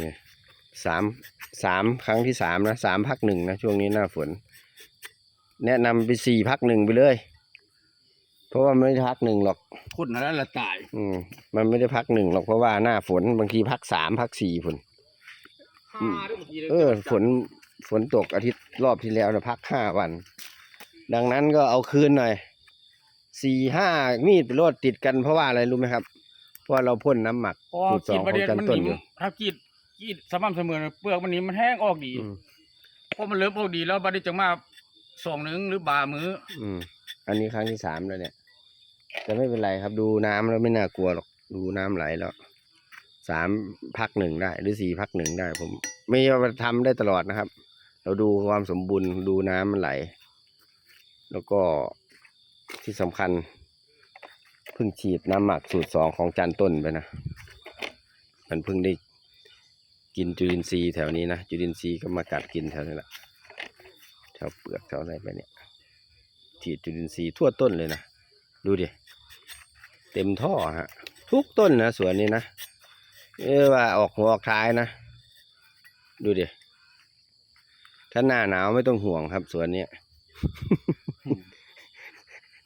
นี่สามสามครั้งที่สามนะสามพักหนึ่งนะช่วงนี้หน้าฝน แนะนำไปสี่พักหนึ่งไปเลย เพราะว่าไม่ได้พักหนึ่งหรอกคนนั้นละตาย อืมมันไม่ได้พักหนึ่งหรอกเพราะว่าหน้าฝนบางทีพักสามพักสี่ฝนอืมเออ ฝนฝนตกอาทิตย์รอบที่แล้วนะพักห้าวัน ดังนั้นก็เอาคืนหน่อยสี่ห้ามีดโลดติดกันเพราะว่าอะไรรู้ไหมครับ เพราะว่าเราพ่นน้ำหมักเพราะว่าสูตรสกิอนงประของเด็นจันมันต้นนิ่อยู่มถ้ากรีด กรีดสม่ำเสมอเปลือกมันนิ่มมันแห้งออกดีอืมพอมันเริ่มออกดีแล้วบัดนี้จะมาสองหนึ่งหรือบ่ามืออืมอันนี้ครั้งที่สามแล้วเนี่ย แต่ไม่เป็นไรครับดูน้ำแล้วไม่น่ากลัวหรอกดูน้ำไหลแล้วสามพักหนึ่งได้ หรือสี่พักหนึ่งได้ ผม ไม่ใช่ว่าทำได้ตลอดนะครับ เราดูความสมบูรณ์ดูน้ำมันไหล แล้วก็ที่สำคัญเพิ่งฉีดน้ำหมักสูตรสองของจันต้นไปนะ มันเพิ่งได้ กินจุลินทรีย์แถวนี้นะจุลินทรีย์ก็มากัดกินแถวนี้แหละแถวเปลือกแถวอะไรไปเนี่ยฉีดจุลินทรีย์ทั่วต้นเลยนะดูดิเต็มท่อฮะทุกต้นนะสวนนี้นะเออว่าออกหัวออกท้ายนะ ดูดิถ้าหน้าหนาวไม่ต้องห่วงครับสวนเนี้ย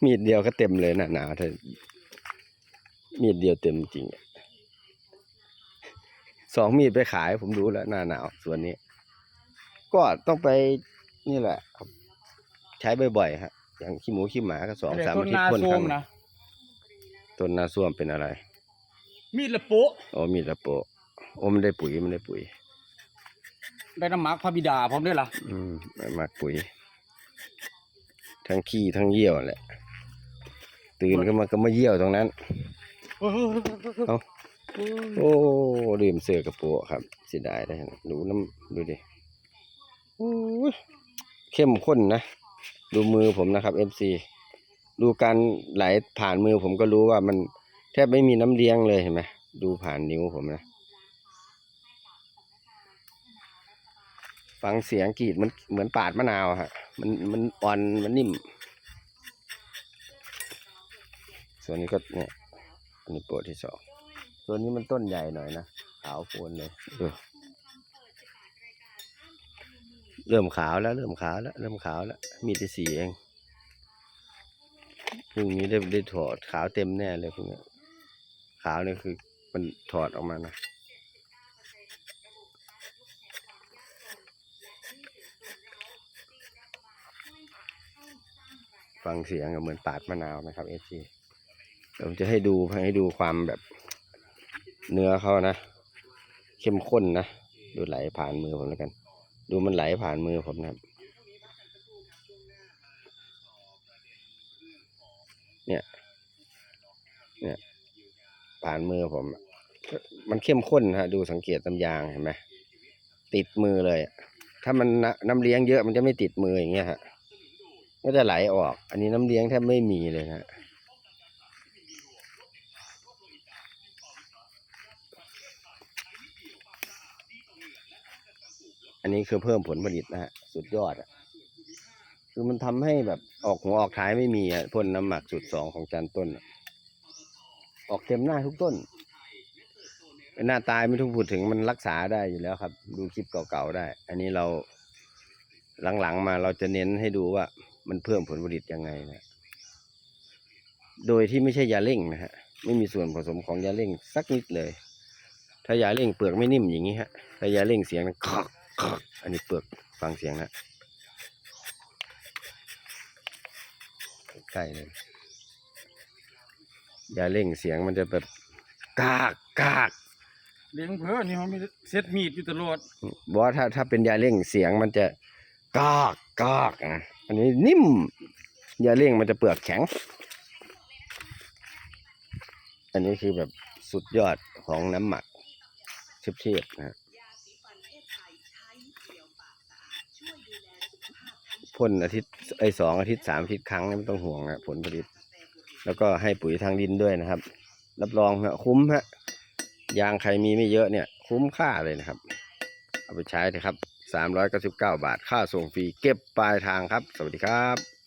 มีดเดียวก็เต็มเลยหน้าหนาวถ้ามีดเดียวเต็มจริงอะ สองมีดไปขายผมดูแล้วหน้าหนาวสวนนี้ ก็ต้องไปนี่แหละครับใช้บ่อยๆฮะอย่างขี้หมูขี้หมาก็สองแต่สามต้อานทิตนาย์พ่นโซครั้มงนะต้นนาส้วมเป็นอะไร มีดละโปะโอ้มีระโปะโอ้มันได้ปุ๋ยมันได้ปุ๋ย ได้น้ำหมักพระบิดาพร้อมด้วยล่ะ อืมมากปุ๋ย ทั้งขี้ทั้งเยี่ยวแหละ ตื่นขึ้นมาก็มาเยี่ยวตรงนั้น เอ้า โอ้ลืมเสื้อกระโปรงครับเสียดายได้ดูน้ำดูดิเข้มข้นนะ ดูมือผมนะครับ FC ดูการไหลผ่านมือผมก็รู้ว่ามันแทบไม่มีน้ำเลี้ยงเลยเห็นไหมดูผ่านนิ้วผมนะฟังเสียงกรีดมันเหมือนปาดมะนาวฮะมันมันอ่อนมันนิ่ม ส่วนนี้ก็เนี่ยอันนี้โปรดที่สอง ส่วนนี้มันต้นใหญ่หน่อยนะ ขาวโพลนเลยเออเริ่มขาวแล้ว เริ่มขาวแล้ว เริ่มขาวแล้ว มีแต่สีเองพรุ่งนี้ได้ได้ถอดขาวเต็มแน่เลยพวกเนี้ยขาวเนี่ยคือมันถอดออกมานะฟังเสียงอะเหมือนปาดมะนาวนะครับเอซีผมจะให้ดูให้ดูความแบบ เนื้อเขานะ เข้มข้นนะ ดูไหลผ่านมือผมแล้วกัน ดูมันไหลผ่านมือผมนะครับ เนี่ย เนี่ย ผ่านมือผม มันเข้มข้นฮะ ดูสังเกตตำยางเห็นไหมติดมือเลย ถ้ามันน้ำน้ำเลี้ยงเยอะมันจะไม่ติดมืออย่างเงี้ยฮะ ก็จะไหลออก อันนี้น้ำเลี้ยงแทบไม่มีเลยนะ นนี้คือเพิ่มผลผลิตนะฮะสุดยอดอะคือมันทำให้แบบออกหัวออกท้ายไม่มีอะพ่นน้ำหมักสุดสองของจันต้น ออกเต็มหน้าทุกต้นหน้าตายไม่ต้องพูดถึงมันรักษาได้อยู่แล้วครับ ดูคลิปเก่าๆได้ อันนี้เราหลังๆมาเราจะเน้นให้ดูว่า มันเพิ่มผลผลิตยังไงนะโดยที่ไม่ใช่ยาเร่งนะฮะไม่มีส่วนผสมของยาเร่งสักนิดเลย ถ้ายาเร่งเปลือกไม่นิ่มอย่างนี้ฮะถ้ายาเร่งเสียงนะคอก อกอันนี้เปลือกฟังเสียงนะใกล้ๆเลยยาเร่งเสียงมันจะแบบกากกากเลี้ยงเพื่อนี่มันมีเซตมีดอยู่ตลอดบอกว่าถ้าถ้าเป็นยาเร่งเสียงมันจะกากกากอะอันนี้นิ่มยาเร่งมันจะเปลือกแข็ง อันนี้คือแบบสุดยอดของน้ำหมักเทียบๆนะฮะ พ่นอาทิตย์ไอ้สองอาทิตย์สามอาทิตย์ครั้งไม่ต้องห่วงนะผลผลิต แล้วก็ให้ปุ๋ยทางดินด้วยนะครับ รับรองฮะคุ้มฮะยางใครมีไม่เยอะเนี่ย คุ้มค่าเลยนะครับ เอาไปใช้เถอะครับสามร้อยเก้าสิบเก้าบาท ค่าส่งฟรีเก็บปลายทางครับ สวัสดีครับ